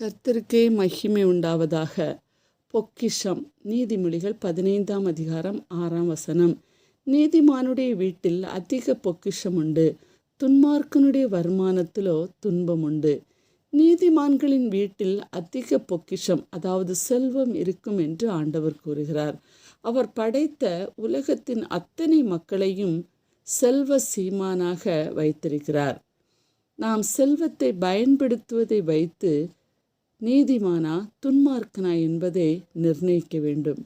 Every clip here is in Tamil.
கர்த்தருக்கே மகிமை உண்டாவதாக. பொக்கிஷம். நீதிமொழிகள் பதினைந்தாம் அதிகாரம் ஆறாம் வசனம். நீதிமானுடைய வீட்டில் அதிக பொக்கிஷம் உண்டு. துன்மார்க்கனுடைய வருமானத்திலோ துன்பம் உண்டு. நீதிமான்களின் வீட்டில் அதிக பொக்கிஷம் அதாவது செல்வம் இருக்கும் என்று ஆண்டவர் கூறுகிறார். அவர் படைத்த உலகத்தின் அத்தனை மக்களையும் செல்வ சீமானாக வைத்திருக்கிறார். நாம் செல்வத்தை பயன்படுத்துவதை வைத்து நீதிமானா துன்மார்க்கனா என்பதை நிர்ணயிக்க வேண்டும்.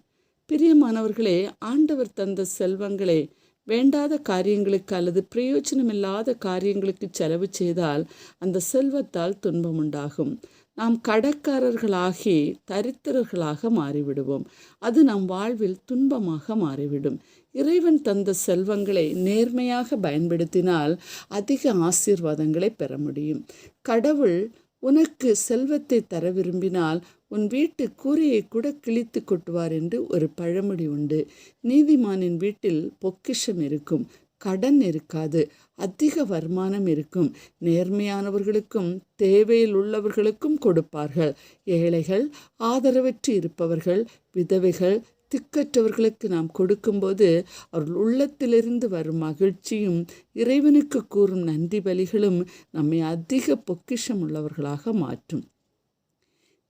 பிரியமானவர்களே ஆண்டவர் தந்த செல்வங்களை வேண்டாத காரியங்களுக்கு அல்லது பிரயோஜனமில்லாத காரியங்களுக்கு செலவு செய்தால் அந்த செல்வத்தால் துன்பம் உண்டாகும். நாம் கடற்காரர்களாகி தரித்திரர்களாக மாறிவிடுவோம். அது நம் வாழ்வில் துன்பமாக மாறிவிடும். இறைவன் தந்த செல்வங்களை நேர்மையாக பயன்படுத்தினால் அதிக ஆசீர்வாதங்களை பெற முடியும். கடவுள் உனக்கு செல்வத்தை தர விரும்பினால் உன் வீட்டு கூரையை கூட கிழித்து கொட்டுவார் என்று ஒரு பழமொழி உண்டு. நீதிமானின் வீட்டில் பொக்கிஷம் இருக்கும் கடன் இருக்காது அதிக வருமானம் இருக்கும். நேர்மையானவர்களுக்கும் தேவையில் உள்ளவர்களுக்கும் கொடுப்பார்கள். ஏழைகள் ஆதரவற்று இருப்பவர்கள் விதவைகள் திக்கற்றவர்களுக்கு நாம் கொடுக்கும்போது அவர்கள் உள்ளத்திலிருந்து வரும் மகிழ்ச்சியும் இறைவனுக்கு கூறும் நன்றி பலிகளும் நம்மை அதிக பொக்கிஷம் உள்ளவர்களாக மாற்றும்.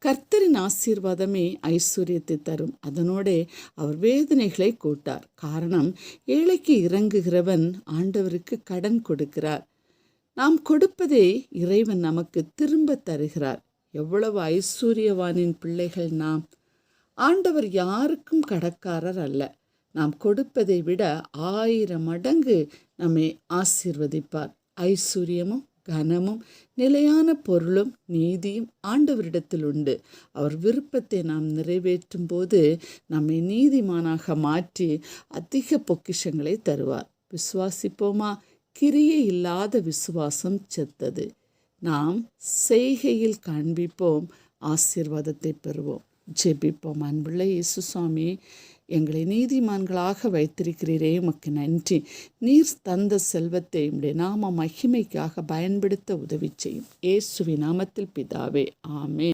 கர்த்தரின் ஆசீர்வாதமே ஐஸ்வர்யத்தை தரும். அதனோடே அவர் வேதனைகளை கூட்டார். காரணம் ஏழைக்கு இறங்குகிறவன் ஆண்டவருக்கு கடன் கொடுக்கிறார். நாம் கொடுப்பதே இறைவன் நமக்கு திரும்ப தருகிறார். எவ்வளவு ஐஸ்வர்யவானின் பிள்ளைகள் நாம். ஆண்டவர் யாருக்கும் கடக்காரர் அல்ல. நாம் கொடுப்பதை விட ஆயிரம் மடங்கு நம்மை ஆசீர்வதிப்பார். ஐஸ்வர்யமும் கனமும் நிலையான பொருளும் நீதியும் ஆண்டவரிடத்தில் உண்டு. அவர் விருப்பத்தை நாம் நிறைவேற்றும் போது நம்மை நீதிமானாக மாற்றி அதிக பொக்கிஷங்களை தருவார். விசுவாசிப்போமா? கிரியை இல்லாத விசுவாசம் செத்தது. நாம் செய்கையில் காண்பிப்போம் ஆசீர்வாதத்தை பெறுவோம். ஜெபிப்போம். அன்புள்ள இயேசு சுவாமி எங்களை நீதிமான்களாக வைத்திருக்கிறீரே உமக்கு நன்றி. நீர் தந்த செல்வத்தை உடைய நாம மகிமைக்காக பயன்படுத்த உதவி செய்யும். இயேசுவி நாமத்தில் பிதாவே ஆமே